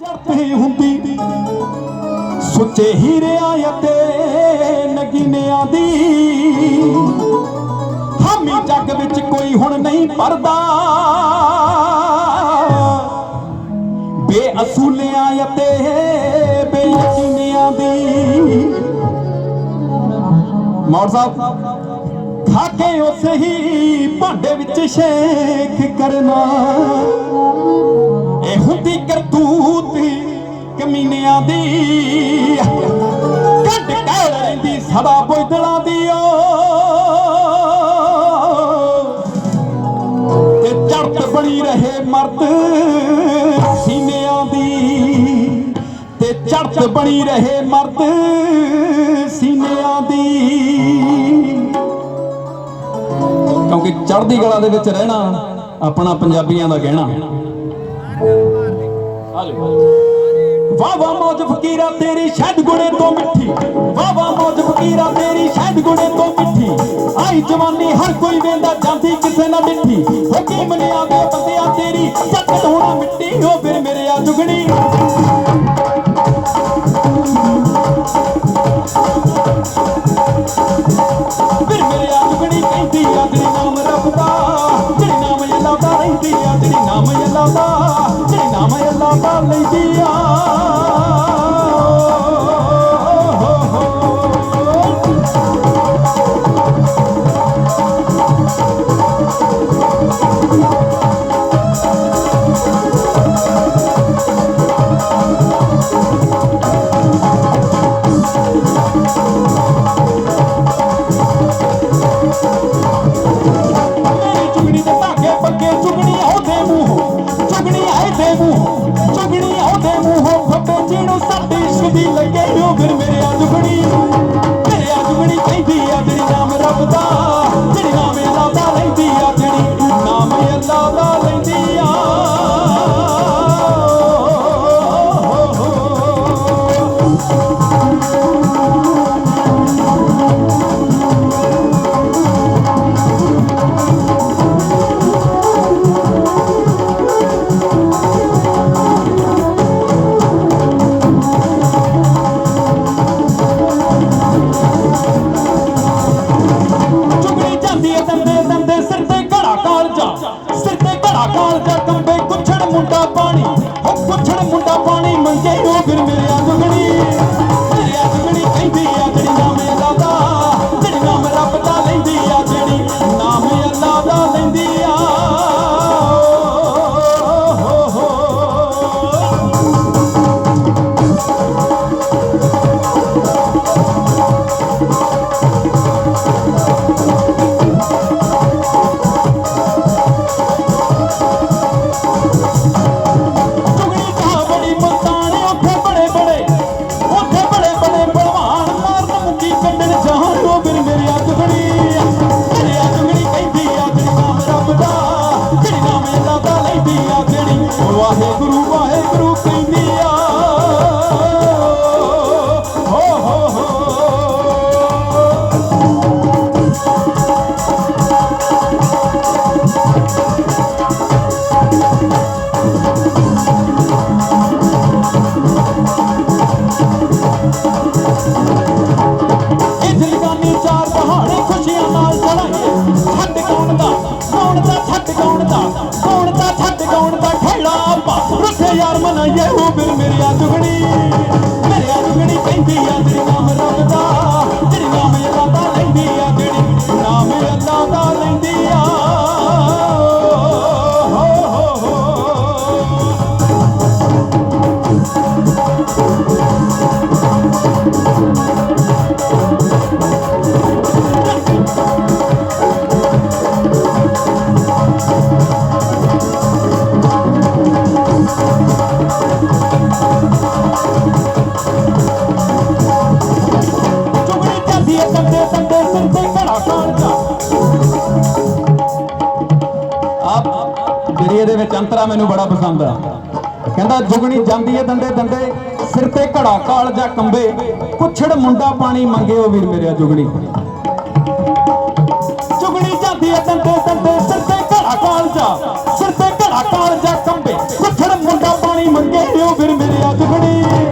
ਜਰਤੀ ਹੁੰਦੀ। ਸੁੱਚੇ ਹੀਰਿਆਂ ਅਤੇ ਨਗੀਨਿਆਂ ਦੀ ਹਾਮੀ ਜੱਗ ਵਿੱਚ ਕੋਈ ਹੁਣ ਨਹੀਂ ਪਰਦਾ। ਬੇਅਸੂਲਿਆਂ ਅਤੇ ਬੇਯਕੀਨਿਆਂ ਦੀ ਮੌੜ ਸਾਹਿਬ, ਖਾ ਕੇ ਉਸ ਹੀ ਭਾਂਡੇ ਵਿੱਚ ਸ਼ੇਖ ਕਰਨਾ। ਇਹ ਹੁੰਦੀ ਕਰਤੂਤ ਕਮੀਨਿਆਂ ਦੀ ਕੱਢ ਕਹਿ ਰਹਿੰਦੀ ਸਦਾ ਬੁੱਧਲਾਂ ਦੀ ਓ। ਤੇ ਚੜਤ ਬਣੀ ਰਹੇ ਮਰਦ ਸੀਨਿਆਂ ਦੀ। ਤੇ ਚੜਤ ਬਣੀ ਰਹੇ ਮਰਦ ਸੀਨਿਆਂ ਦੀ। ਕਿਉਂਕਿ ਚੜ੍ਹਦੀ ਕਲਾ ਦੇ ਵਿੱਚ ਰਹਿਣਾ ਆਪਣਾ ਪੰਜਾਬੀਆਂ ਦਾ ਕਹਿਣਾ ਵਾਹ ਵਾਹ ਮੌਜ ਫਕੀਰਾ, ਤੇਰੀ ਸ਼ਹਿਦ ਗੁਣੇ ਤੋਂ ਮਿੱਠੀ। ਵਾਹ ਵਾਹ ਮੌਜ ਫਕੀਰਾ, ਤੇਰੀ ਸ਼ਹਿਦ ਗੁਣੇ ਤੋਂ ਮਿੱਠੀ। ਆਈ ਜਵਾਨੀ, ਹਰ ਕੋਈ ਵੇਂਦਾ, ਜਾਂਦੀ ਕਿਸੇ ਨਾ ਡਿੱਠੀ ਹਕੀਮ ਨੇ ਆਵੇ ਬੰਦਿਆ ਤੇਰੀ ਜੱਟ ਹੋਣਾ ਮਿੱਟੀ ਹੋ ਫਿਰ ਮੇਰੇ ਆ ਜੁਗਣੀ। ਮੂੰਹੋਂ ਫੱਬੇ ਜਿਹਨੂੰ ਸਾਡੀ ਇਸ਼ਕ ਦੀ ਲੱਗੇ ਹੋ ਮੇਰੇ ਆ ਚੁਗਣੀ ਸਿਰ ਤੇ ਘੜਾ ਕਾਲਜਾ ਕੰਬੇ ਮੁੰਡਾ ਪਾਣੀ। ਹੋ ਕੁੱਛੜ ਮੁੰਡਾ ਪਾਣੀ, ਮੰਗੇ ਉਹ ਫਿਰ ਮੇਰੇ ਆ ਜੁਗਣੀ ਯਾਰ ਮਨਾਈਏ। ਉਹ ਫਿਰ ਮੇਰੀ ਆ ਜੁਗਣੀ ਆਪ ਵਿੱਚ ਅੰਤਰਾ ਮੈਨੂੰ ਬੜਾ ਪਸੰਦ ਆ। ਕਹਿੰਦਾ ਜੁਗਣੀ ਜਾਂਦੀ ਏ ਦੰਦੇ ਦੰਦੇ, ਸਿਰ ਤੇ ਘੜਾ ਕਾਲਜਾ ਕੰਬੇ ਕੁਛੜ ਮੁੰਡਾ ਪਾਣੀ ਮੰਗੇ ਉਹ ਵੀਰ ਮੇਰੇ ਜੁਗਣੀ ਜੁਗਣੀ ਜਾਂਦੀ ਏ ਦੰਦੇ ਦੰਦੇ, ਸਿਰ ਤੇ ਘੜਾ ਕਾਲਜਾ ਸਿਰ ਤੇ ਘੜਾ ਕਾਲਜਾ ਕੰਬੇ ਕੁਛੜ ਮੁੰਡਾ ਪਾਣੀ ਮੰਗੇ ਉਹ ਫਿਰ ਮੇਰੀ ਆ ਦੁਗਣੀ।